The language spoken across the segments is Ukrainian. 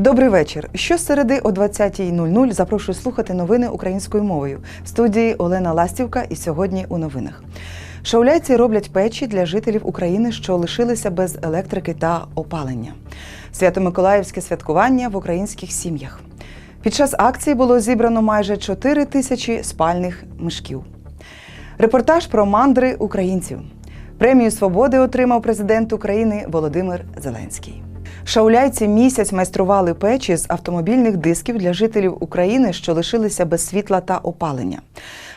Добрий вечір. Щосереди о 20.00 запрошую слухати новини українською мовою. В студії Олена Ластівка і сьогодні у новинах. Шауляйці роблять печі для жителів України, що лишилися без електрики та опалення. Свято-Миколаївське святкування в українських сім'ях. Під час акції було зібрано майже 4 тисячі спальних мішків. Репортаж про мандри українців. Премію свободи отримав президент України Володимир Зеленський. Шауляйці місяць майстрували печі з автомобільних дисків для жителів України, що лишилися без світла та опалення.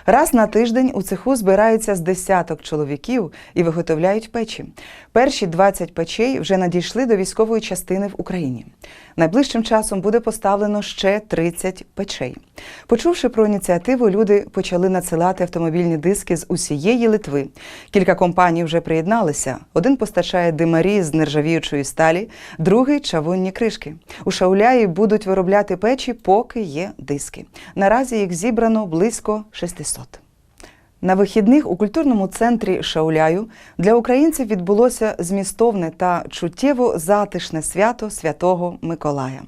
Раз на тиждень у цеху збирається з десяток чоловіків і виготовляють печі. Перші 20 печей вже надійшли до військової частини в Україні. Найближчим часом буде поставлено ще 30 печей. Почувши про ініціативу, люди почали надсилати автомобільні диски з усієї Литви. Кілька компаній вже приєдналися. Один постачає димарі з нержавіючої сталі, другий чавунні кришки. У Шауляї будуть виробляти печі, поки є диски. Наразі їх зібрано близько 600. На вихідних у культурному центрі Шауляю для українців відбулося змістовне та чуттєво затишне свято Святого Миколая.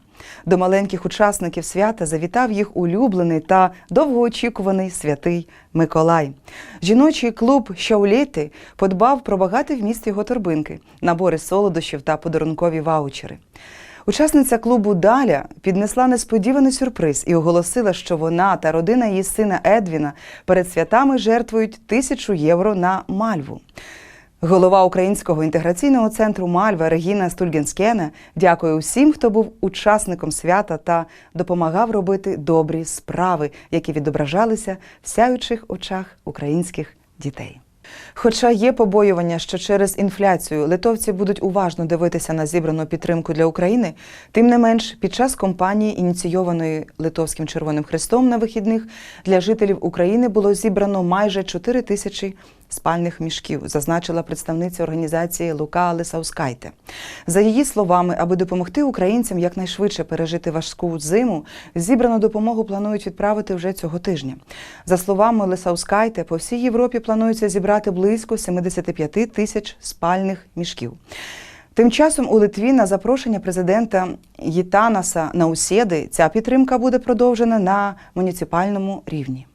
До маленьких учасників свята завітав їх улюблений та довгоочікуваний святий Миколай. Жіночий клуб Шаулєти подбав про багатий вміст його торбинки, набори солодощів та подарункові ваучери. Учасниця клубу Даля піднесла несподіваний сюрприз і оголосила, що вона та родина її сина Едвіна перед святами жертвують тисячу євро на мальву. Голова Українського інтеграційного центру Мальва Регіна Стульгенскена дякує усім, хто був учасником свята та допомагав робити добрі справи, які відображалися в сяючих очах українських дітей. Хоча є побоювання, що через інфляцію литовці будуть уважно дивитися на зібрану підтримку для України, тим не менш, під час кампанії, ініційованої Литовським Червоним Хрестом на вихідних, для жителів України було зібрано майже 4 тисячі спальних мішків, зазначила представниця організації Лука Лисаускайте. За її словами, аби допомогти українцям якнайшвидше пережити важку зиму, зібрану допомогу планують відправити вже цього тижня. За словами Лисаускайте, по всій Європі планується зібрати близько 75 тисяч спальних мішків. Тим часом у Литві на запрошення президента Єтанаса Наусєди ця підтримка буде продовжена на муніципальному рівні.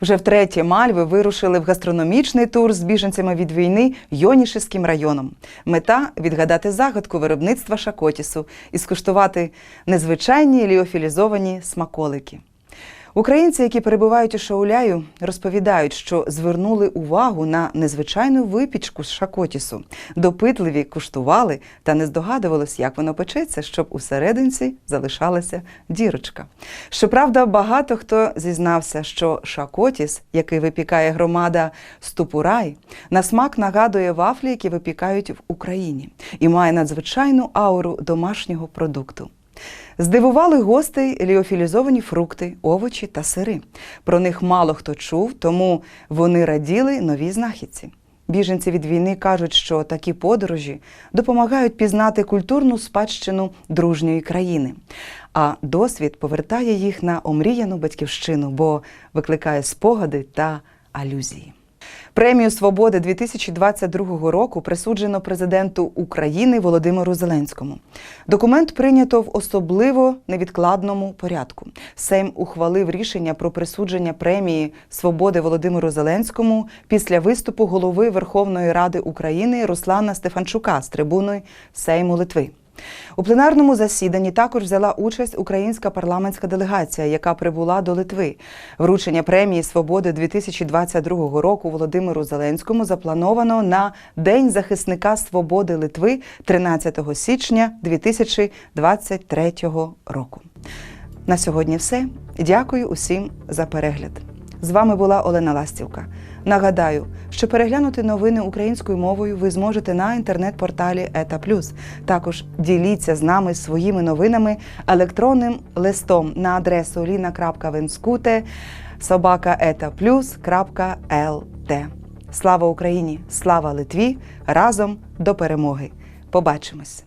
Вже втретє Мальви вирушили в гастрономічний тур з біженцями від війни Йонішевським районом. Мета відгадати загадку виробництва шакотісу і скуштувати незвичайні ліофілізовані смаколики. Українці, які перебувають у Шауляю, розповідають, що звернули увагу на незвичайну випічку з шакотісу. Допитливі куштували та не здогадувалось, як воно печеться, щоб усерединці залишалася дірочка. Щоправда, багато хто зізнався, що шакотіс, який випікає громада Ступурай, на смак нагадує вафлі, які випікають в Україні, і має надзвичайну ауру домашнього продукту. Здивували гостей ліофілізовані фрукти, овочі та сири. Про них мало хто чув, тому вони раділи новій знахідці. Біженці від війни кажуть, що такі подорожі допомагають пізнати культурну спадщину дружньої країни, а досвід повертає їх на омріяну батьківщину, бо викликає спогади та алюзії. Премію свободи 2022 року присуджено президенту України Володимиру Зеленському. Документ прийнято в особливо невідкладному порядку. Сейм ухвалив рішення про присудження премії свободи Володимиру Зеленському після виступу голови Верховної Ради України Руслана Стефанчука з трибуною Сейму Литви. У пленарному засіданні також взяла участь українська парламентська делегація, яка прибула до Литви. Вручення премії свободи 2022 року Володимиру Зеленському заплановано на День захисника свободи Литви 13 січня 2023 року. На сьогодні все. Дякую усім за перегляд. З вами була Олена Ластівка. Нагадаю, що переглянути новини українською мовою ви зможете на інтернет-порталі ЕТА. Також діліться з нами своїми новинами електронним листом на адресу lina.venskute собака.etaplus.lt. Слава Україні! Слава Литві! Разом до перемоги! Побачимось!